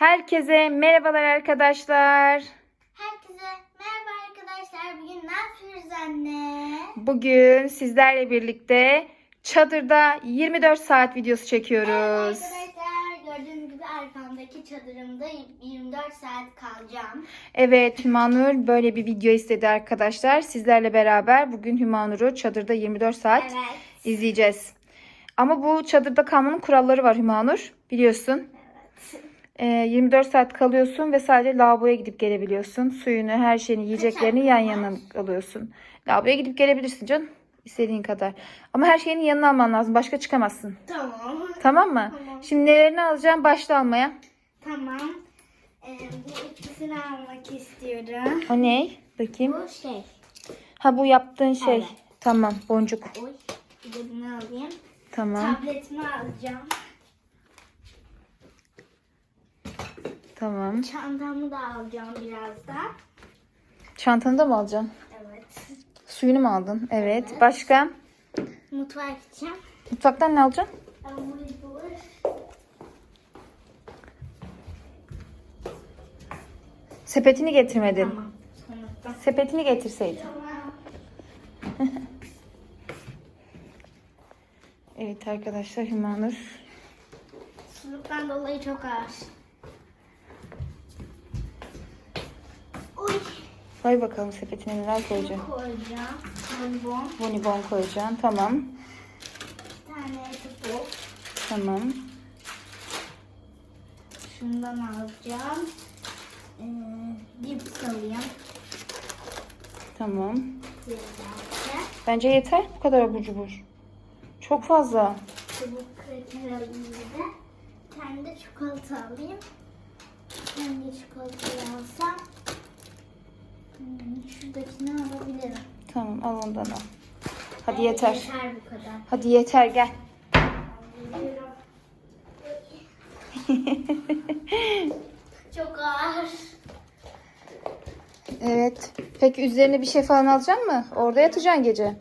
Herkese merhabalar arkadaşlar. Herkese merhaba arkadaşlar. Bugün ne yapıyoruz anne? Bugün sizlerle birlikte çadırda 24 saat videosu çekiyoruz. Arkadaşlar gördüğünüz gibi arkamdaki çadırımda 24 saat kalacağım. Evet Hümanur böyle bir video istedi arkadaşlar. Sizlerle beraber bugün Hümanur'u çadırda 24 saat Evet. izleyeceğiz. Ama bu çadırda kalmanın kuralları var Hümanur. Biliyorsun. Ee, 24 saat kalıyorsun ve sadece lavaboya gidip gelebiliyorsun. Suyunu, her şeyini, yiyeceklerini yan yana alıyorsun. Lavaboya gidip gelebilirsin canım. istediğin kadar. Ama her şeyini yanına alman lazım. Başka çıkamazsın. Tamam. Tamam mı? Tamam. Şimdi nelerini alacağım? Başla almaya. Tamam. Ee, bu ikisini almak istiyorum. O ne? Bakayım. Bu şey. Ha bu yaptığın şey. Evet. Tamam. Boncuk. Oy. Bir de bunu alayım. Tamam. Tabletimi alacağım. Tamam. Çantamı da alacağım birazdan. Çantanı da mı alacaksın? Evet. Suyunu mu aldın? Evet. Başka? Mutfağa gideceğim. Mutfaktan ne alacaksın? Abur cubur. Sepetini getirmedin. Tamam. Sepetini getirseydin. Tamam. Evet arkadaşlar Hümanur. Suluktan dolayı çok ağır. Koy bakalım sepetine neler koyacaksın. Koyacağım. Bonbon. Bonibon koyacaksın. Tamam. Bir tane çubuk. Tamam. Şundan alacağım. Ee, cips alayım. Tamam. Bence yeter bu kadar abur cubur. Çok fazla. Çubuk kreker alayım bir de. Bir tane de çikolata alayım. Bir tane de çikolatayı alsam. Hmm, şuradakini alabilirim. Tamam al ondan al. Hadi Evet, yeter. Yeter bu kadar. Hadi yeter gel. Çok ağır. Evet. Peki üzerine bir şey falan alacak mı? Orada yatacaksın gece.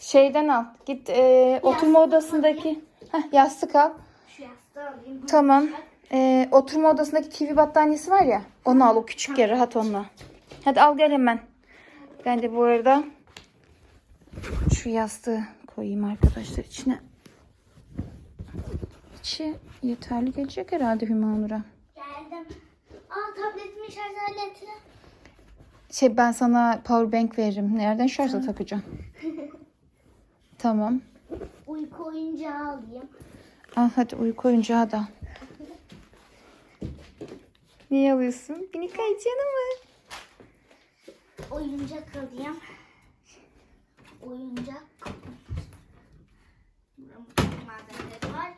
Şeyden al. Git e, oturma odasındaki Heh, yastık al. Şu yastığı alayım. Tamam. E, oturma odasındaki TV battaniyesi var ya. Onu al. O küçük yer. Rahat onunla. Hadi al gel hemen. Ben de bu arada şu yastığı koyayım arkadaşlar içine. İçi yeterli gelecek herhalde Hümanur'a. Geldim. Aa tabletimin şarj aleti. Şey ben sana power bank veririm. Nereden şarja takacağım? tamam. Uyku oyuncağı alayım. Al hadi uyku oyuncağı da. Niye alıyorsun? Minik ayıcığını mı? Oyuncak alayım. Oyuncak. Malzemeleri var.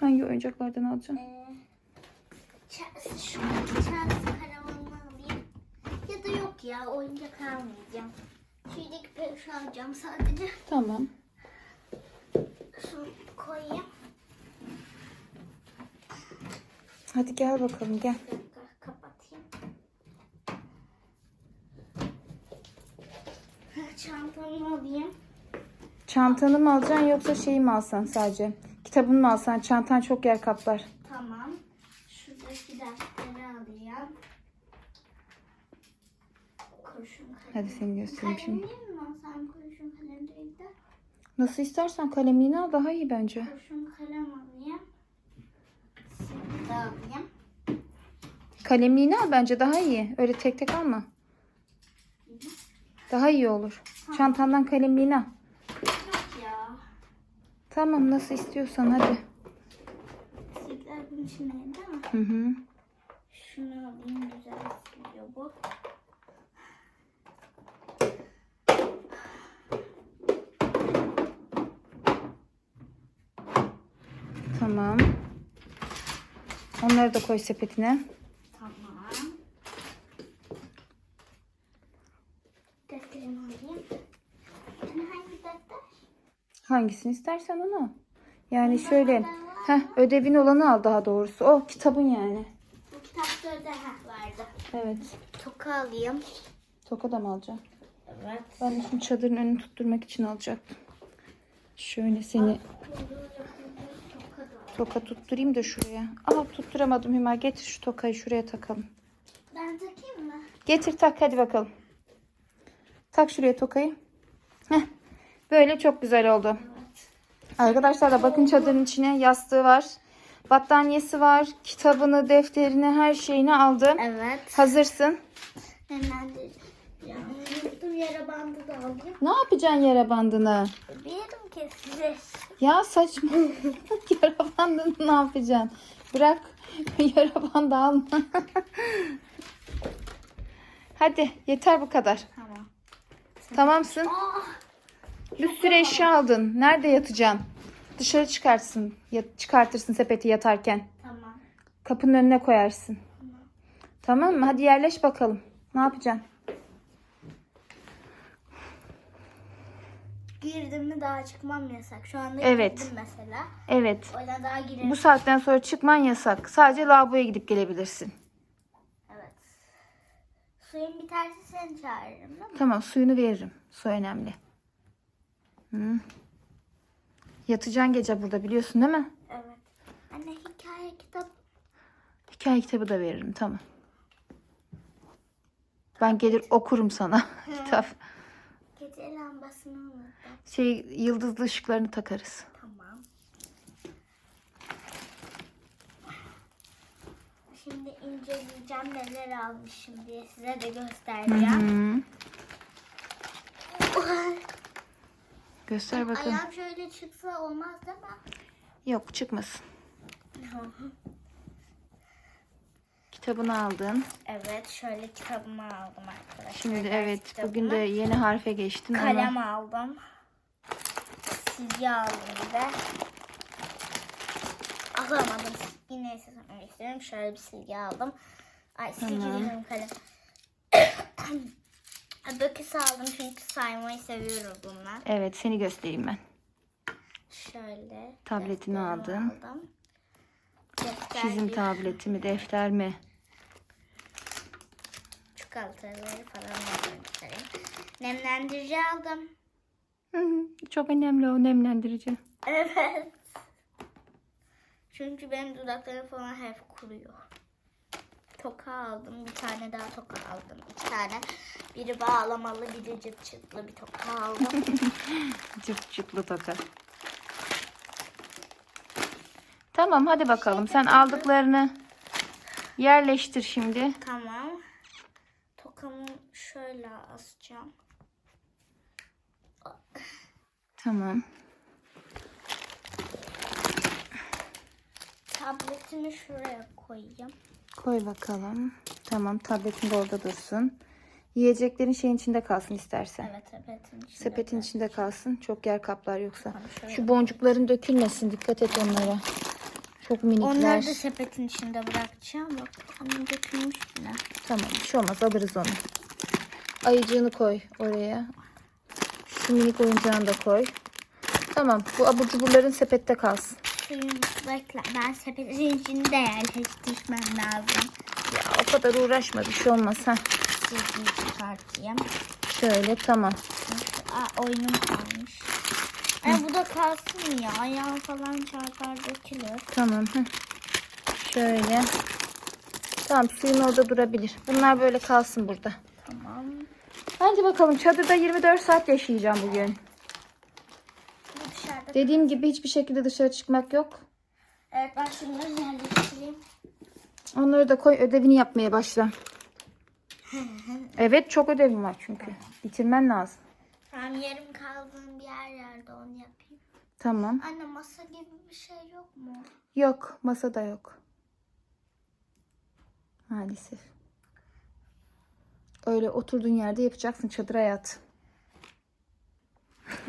Hangi oyuncaklardan alacaksın? Ee, şu Chelsea karavanını alayım. Ya da yok ya oyuncak almayacağım. Şuradaki peluş alacağım sadece. Tamam. Şunu koyayım. Hadi gel bakalım gel. Bir dakika kapatayım. Çantamı alayım. Çantanı mı alacaksın yoksa şeyi mi alsan sadece? Kitabını mı alsan? Çantan çok yer kaplar. Tamam. Şuradaki defteri alayım. Kurşun kalem. Hadi seni göstereyim şimdi. Kalemliği mi alsam kurşun kalem değil de? Nasıl istersen kalemliğini al daha iyi bence. Kurşun kalem alayım. Silgi de alayım. Kalemliğini al bence daha iyi. Öyle tek tek alma. Daha iyi olur. Çantandan kalemliğini al. Yok ya. Tamam nasıl istiyorsan hadi. Silgiler bunun içindeydi değil mi? Hı hı. Şunu alayım güzel siliyor bu. Tamam. Onları da koy sepetine. Tamam. Defterimi alayım. Yani hangi defter? Hangisini istersen onu. Yani şöyle. Heh, ödevin olanı al daha doğrusu. O kitabın yani. Bu kitapta da heh, vardı. Evet. Toka alayım. Toka da mı alacaksın? Evet. Ben de şimdi çadırın önünü tutturmak için alacaktım. Şöyle seni Toka Toka tutturayım da şuraya. Aa tutturamadım Hüma. Getir şu tokayı şuraya takalım. Ben takayım mı? Getir tak hadi bakalım. Tak şuraya tokayı. Heh. Böyle çok güzel oldu. Arkadaşlar da bakın çadırın içine yastığı var. Battaniyesi var. Kitabını, defterini, her şeyini aldı. Evet. Hazırsın. Hemen de unuttum yara bandı da alayım. Ne yapacaksın yara bandını? Bir yerim kesilir. Ya saçma. yara bandını ne yapacaksın? Bırak. yara bandı alma. Hadi yeter bu kadar. Tamam. Tamamsın. Aa, Bir sürü eşya aldın. Nerede yatacaksın? Dışarı çıkarsın. Ya- çıkartırsın sepeti yatarken. tamam. Kapının önüne koyarsın. Tamam mı? Hadi yerleş bakalım. Ne yapacaksın? Girdim mi daha çıkmam yasak. Şu anda Evet. girdim mesela. Evet. O yüzden daha girerim. Bu saatten sonra çıkman yasak. Sadece lavaboya gidip gelebilirsin. Evet. Suyun biterse seni çağırırım değil mi? Tamam suyunu veririm. Su önemli. Hı. Yatacaksın gece burada biliyorsun değil mi? Evet. Anne hikaye kitap. Hikaye kitabı da veririm tamam. Ben gelir okurum sana kitap. Gece lambasını unuttum. Şey yıldızlı ışıklarını takarız. Tamam. Şimdi inceleyeceğim neler almışım diye size de göstereceğim. Hı. Göster bakalım. Ayağım şöyle çıksa olmaz değil mi? Yok çıkmasın. Kitabını aldın. Evet şöyle kitabımı aldım arkadaşlar. Şimdi Ders evet kitabımı. bugün de yeni harfe geçtin kalem ama aldım. Silgi aldım bir de. Alamadım. Yine size söylemek istiyorum. Şöyle bir silgi aldım. Ay silgi Tamam. diyorum kalem. Abaküs aldım çünkü saymayı seviyoruz bunlar. evet seni göstereyim ben. Şöyle. Tabletini aldım. Defter Çizim bir tableti mi defter mi? çikolataları falan aldım. Nemlendirici aldım. Hı hı, Çok önemli o nemlendirici. Evet. Çünkü benim dudaklarım falan hep kuruyor. Toka aldım. Bir tane daha toka aldım. İki tane. Biri bağlamalı, biri cırt çıtlı bir toka aldım. Cırt cırtlı toka. Tamam hadi bakalım. Sen aldıklarını yerleştir şimdi. tamam. Tokamı şöyle asacağım. Tamam. Tabletimi şuraya koyayım. Koy bakalım. Tamam tabletin de orada dursun. Yiyeceklerin şeyin içinde kalsın istersen. Evet sepetin içinde. Sepetin içinde kalsın. Çok yer kaplar yoksa. Tamam. Şu boncukların dökülmesin. Dikkat et onlara. Çok minikler. Onları da sepetin içinde bırakacağım. Bak annem dökülmüş yine. Tamam bir şey olmaz alırız onu. Ayıcığını koy oraya. Şu minik oyuncağını da koy. Tamam bu abur cuburların sepette kalsın. Suyun bekle. Ben sepetin içinde yerleştirmem lazım. Ya o kadar uğraşma bir şey olmaz ha. Çıkartayım. Şöyle tamam. Aa, oyunum kalmış. Ay, bu da kalsın ya. Ayağım falan çarpar dökülür. Tamam. hı. Şöyle. Tamam suyun orada durabilir. Bunlar böyle kalsın burada. Tamam. Hadi bakalım çadırda 24 saat yaşayacağım bugün. Dediğim gibi hiçbir şekilde dışarı çıkmak yok. Evet ben şunları yerleştireyim. Onları da koy ödevini yapmaya başla. Evet çok ödevim var çünkü. Bitirmen lazım. Tamam yarım kaldığım bir yer yerde onu yapayım. Tamam. Anne masa gibi bir şey yok mu? Yok masada yok. Maalesef. Öyle oturduğun yerde yapacaksın çadır hayatı.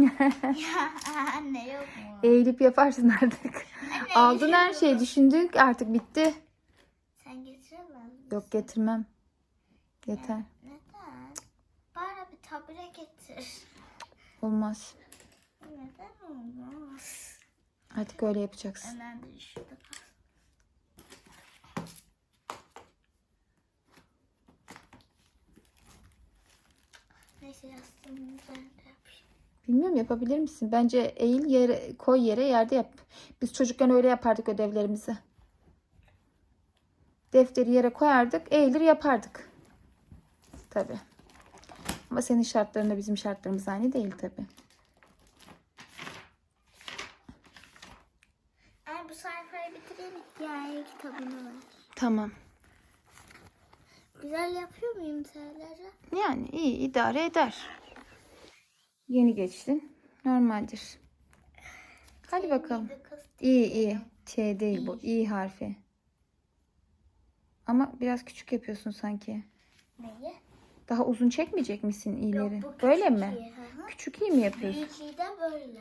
Ya anne yok mu? Eğilip yaparsın artık. Aldın her şeyi düşündük artık bitti. Sen getiremez misin? Yok getirmem. Yeter. Neden? Bari bir tabure getir. Olmaz. Neden olmaz? Artık öyle yapacaksın. Hemen de şurada. Neyse üzerinde yapayım. Bilmiyorum yapabilir misin? Bence eğil yere koy yere yerde yap. Biz çocukken öyle yapardık ödevlerimizi. Defteri yere koyardık, eğilir yapardık. Tabi. Ama senin şartlarınla bizim şartlarımız aynı değil tabi. Eğer bu sayfayı bitirelim diğer kitabını. Tamam. Güzel yapıyor muyum sayıları? Yani iyi idare eder. Yeni geçtin. Normaldir. Hadi bakalım. İyi iyi. T değil bu. İ harfi. Ama biraz küçük yapıyorsun sanki. neyi? Daha uzun çekmeyecek misin iyileri? Yok, bu Böyle mi? iyi, hı hı. Küçük iyi mi yapıyorsun? Büyük de böyle.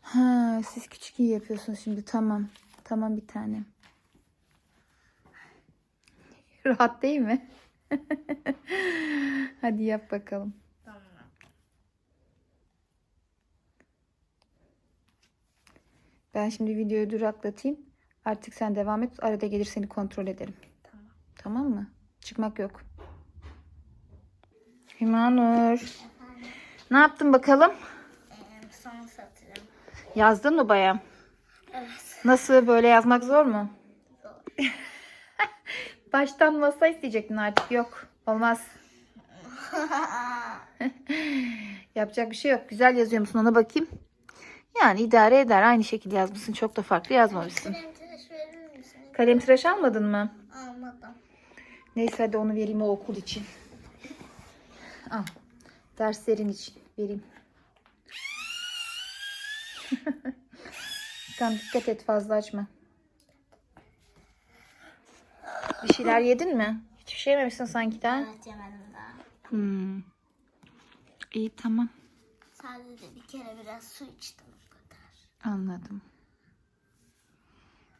Ha, siz küçük iyi yapıyorsunuz şimdi. Tamam. Tamam bir tane. Rahat değil mi? Hadi yap bakalım. Ben şimdi videoyu duraklatayım. Artık sen devam et. Arada gelir seni kontrol ederim. Tamam. Tamam mı? Çıkmak yok. Hümanur. Ne yaptın bakalım? Ee, son satırım. Yazdın mı baya? Evet. Nasıl böyle yazmak zor mu? Zor. Baştan masa isteyecektin artık. Yok. Olmaz. Yapacak bir şey yok. Güzel yazıyor musun ona bakayım. Yani idare eder. Aynı şekilde yazmışsın. Çok da farklı yazmamışsın. Krem tıraş verir misin? Kalem tıraş almadın mı? Almadım. Neyse hadi onu vereyim o okul için. Al. Derslerin için vereyim. tamam dikkat et fazla açma. Bir şeyler yedin mi? Hiçbir şey yememişsin sanki daha. Evet yemedim daha. Hmm. İyi tamam. Sadece bir kere biraz su içtim. Anladım.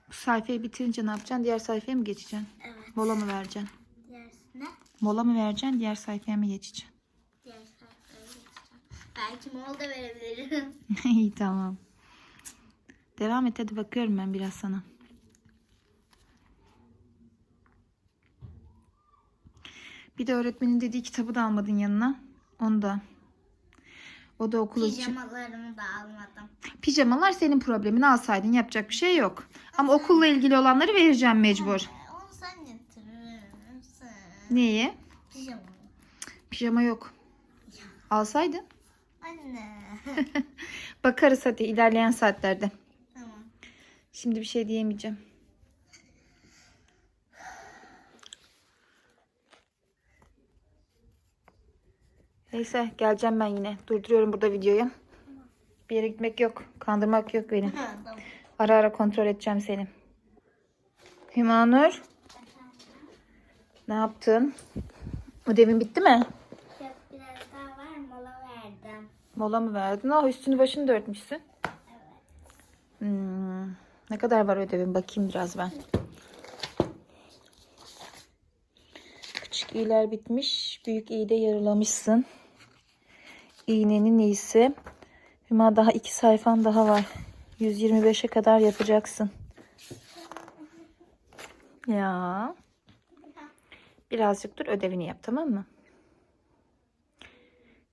Bu sayfayı bitirince ne yapacaksın? Diğer sayfaya mı geçeceksin? Evet. Mola mı vereceksin? Diğer ne? Mola mı vereceksin? Diğer sayfaya mı geçeceksin? Diğer sayfaya geçeceğim. Belki mol da verebilirim. İyi tamam. Devam et hadi bakıyorum ben biraz sana. Bir de öğretmenin dediği kitabı da almadın yanına. Onu da. O da okul için. Pijamalarımı da almadım. Pijamalar senin problemin alsaydın yapacak bir şey yok. Ama okulla ilgili olanları vereceğim mecbur. Onu sen getirir misin? Neyi? Pijamamı. Pijama yok. Alsaydın. Anne. Bakarız hadi ilerleyen saatlerde. tamam. Şimdi bir şey diyemeyeceğim. Neyse geleceğim ben yine. Durduruyorum burada videoyu. Bir yere gitmek yok. Kandırmak yok benim. Ara ara kontrol edeceğim seni. Hümanur. Ne yaptın? Ödevin bitti mi? Yok biraz daha var mola verdim. Mola mı verdin? Ah üstünü başını da örtmüşsün. Hmm, ne kadar var ödevin? Bakayım biraz ben. Küçük iğler bitmiş. Büyük iğ de yarılamışsın. İğnenin iyisi. Hüma daha iki sayfan daha var. 125'e kadar yapacaksın. Ya. Birazcık dur ödevini yap tamam mı?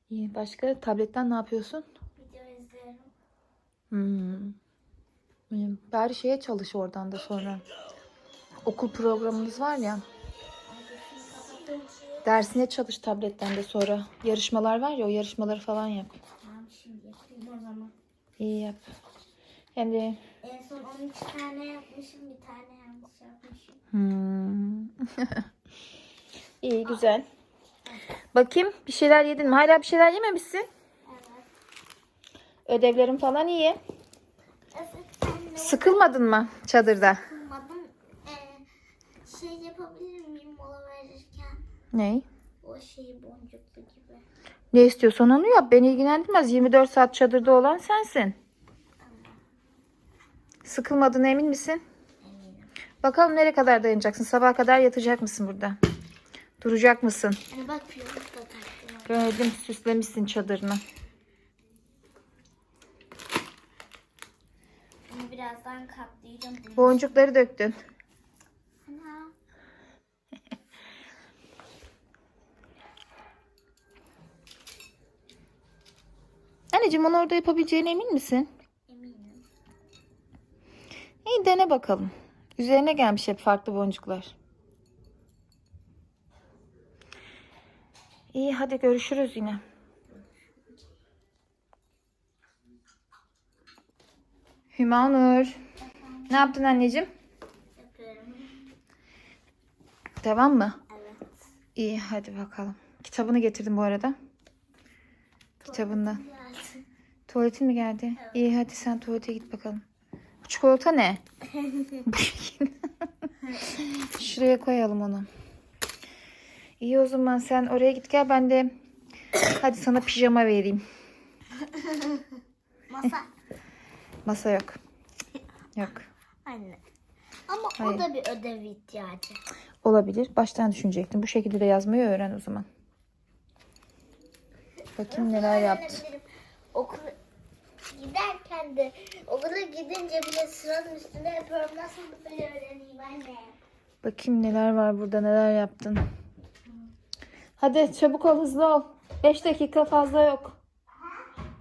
İyi. Başka tabletten ne yapıyorsun? Video izlerim. Hmm. Bari şeye çalış oradan da sonra. Okul programınız var ya. Dersine çalış tabletten de sonra. Yarışmalar var ya o yarışmaları falan yap. Tamam şimdi yapayım o zaman. İyi yap. Hem de En son 13 tane yapmışım bir tane yanlış yapmışım. Hmm. İyi güzel. Bakayım bir şeyler yedin mi? Hala bir şeyler yememişsin. Evet. Ödevlerin falan iyi. De Sıkılmadın mı çadırda? okumadım. Ee, şey yapabilir? Ney? O şey boncuklu gibi. Ne istiyorsan onu yap. Beni ilgilendirmez. 24 saat çadırda olan sensin. Sıkılmadığına emin misin? Eminim. Bakalım nereye kadar dayanacaksın? Sabaha kadar yatacak mısın burada? Duracak mısın? Hani bak. Gördüm süslemişsin çadırını. Bunu birazdan katlayacağım. Boncukları döktün. Anneciğim onu orada yapabileceğine emin misin? Eminim. İyi dene bakalım. Üzerine gelmiş hep farklı boncuklar. İyi hadi görüşürüz yine. Hümanur. Ne yaptın anneciğim? Yapıyorum. Devam mı? Evet. İyi hadi bakalım. Kitabını getirdim bu arada. Kitabından. Tuvaletin mi geldi? İyi hadi sen tuvalete git bakalım. Bu çikolata ne? Şuraya koyalım onu. İyi o zaman sen oraya git gel ben de hadi sana pijama vereyim. Masa. Masa yok. Yok. Anne. Ama Hayır. o da bir ödev ihtiyacı. Olabilir. Baştan düşünecektim. Bu şekilde de yazmayı öğren o zaman. Bakayım neler yaptı. Öğrenebilirim. Giderken de okula gidince bile sıranın üstünde yapıyorum. Nasıl böyle öğreneyim anne? Bakayım neler var burada neler yaptın. Hadi çabuk ol hızlı ol. 5 dakika fazla yok.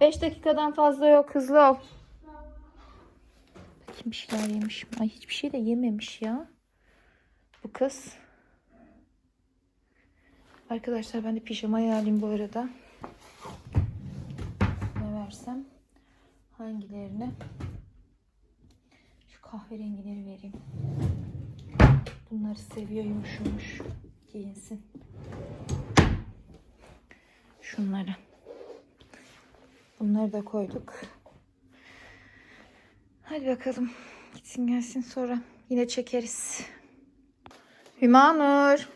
5 dakikadan fazla yok hızlı ol. Bakayım bir şeyler yemiş mi? Ay hiçbir şey de yememiş ya. Bu kız. Arkadaşlar ben de pijama ayarlayayım bu arada. Ne versem? Hangilerini? Şu kahverengileri vereyim. Bunları seviyor yumuş yumuş. Giyinsin. Şunları. Bunları da koyduk. Hadi bakalım. Gitsin gelsin sonra. Yine çekeriz. Hümanur.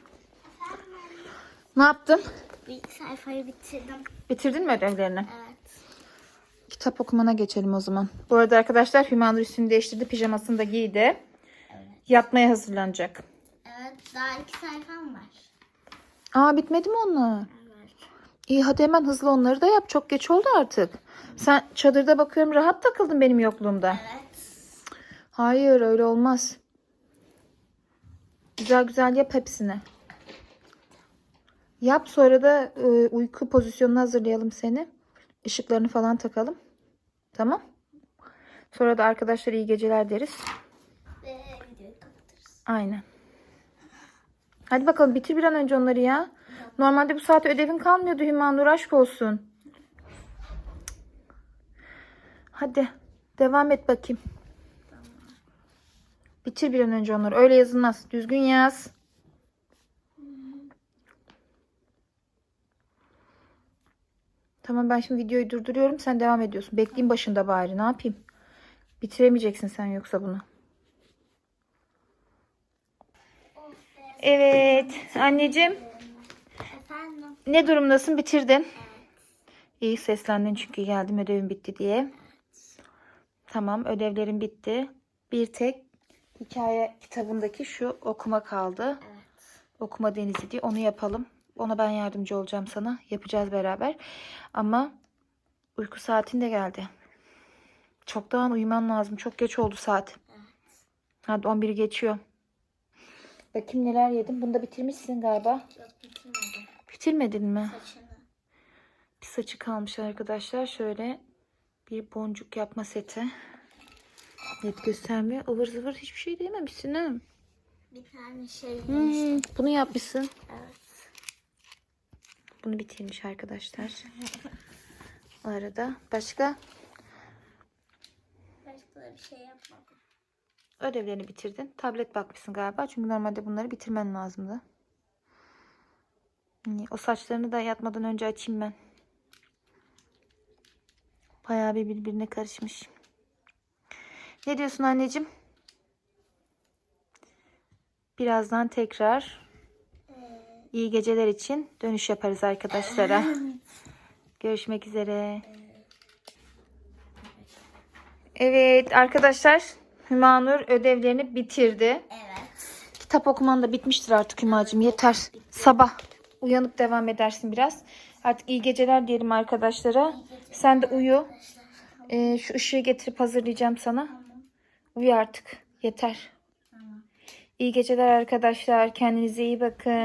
Ne yaptın? Bir sayfayı bitirdim. Bitirdin mi ödevlerini? Evet. Kitap okumana geçelim o zaman. Bu arada arkadaşlar Hümanur üstünü değiştirdi. Pijamasını da giydi. Yatmaya hazırlanacak. Evet daha iki sayfam var. Aa bitmedi mi onlar? Evet. İyi hadi hemen hızlı onları da yap. Çok geç oldu artık. Sen çadırda bakıyorum rahat takıldın benim yokluğumda. Evet. Hayır öyle olmaz. Güzel güzel yap hepsini. Yap sonra da e, uyku pozisyonuna hazırlayalım seni. Işıklarını falan takalım. Tamam. Sonra da arkadaşlar iyi geceler deriz. Ve videoyu kapatırız. Aynen. Hadi bakalım bitir bir an önce onları ya. Normalde bu saatte ödevin kalmıyordu Hümanur aşk olsun. Hadi devam et bakayım. Bitir bir an önce onları. Öyle yazılmaz. Düzgün yaz. Tamam ben şimdi videoyu durduruyorum. Sen devam ediyorsun. Bekleyeyim başında bari. Ne yapayım? Bitiremeyeceksin sen yoksa bunu. Evet. Anneciğim Efendim. ne durumdasın? Bitirdin. İyi seslendin çünkü geldim ödevim bitti diye. Tamam ödevlerim bitti. Bir tek hikaye kitabındaki şu okuma kaldı. Evet. Okuma denizi diye onu yapalım. Ona ben yardımcı olacağım sana. Yapacağız beraber. Ama uyku saatin de geldi. Çoktan uyuman lazım. Çok geç oldu saat. Hadi 11'i geçiyor. Bakayım neler yedim. Bunu da bitirmişsin galiba. Yok bitirmedim. Bitirmedin mi? Saçını. Bir saçı kalmış arkadaşlar. Şöyle bir boncuk yapma seti. Net göstermiyor. ıvır zıvır hiçbir şey dememişsin ha. Bir tane şey. Hmm, bunu yapmışsın. Evet. Bunu bitirmiş arkadaşlar. O arada başka Başka bir şey yapmadım. ödevlerini bitirdin. Tablet bakmışsın galiba. Çünkü normalde bunları bitirmen lazımdı. O saçlarını da yatmadan önce açayım ben. Bayağı bir birbirine karışmış. Ne diyorsun anneciğim? Birazdan tekrar iyi geceler için dönüş yaparız arkadaşlara. Görüşmek üzere. Evet arkadaşlar Hümanur ödevlerini bitirdi. Evet. Kitap okuman da bitmiştir artık Hümacığım yeter. Sabah uyanıp devam edersin biraz. Artık iyi geceler diyelim arkadaşlara. Sen de uyu. Ee, şu ışığı getirip hazırlayacağım sana. Uyu artık. Yeter. İyi geceler arkadaşlar. Kendinize iyi bakın.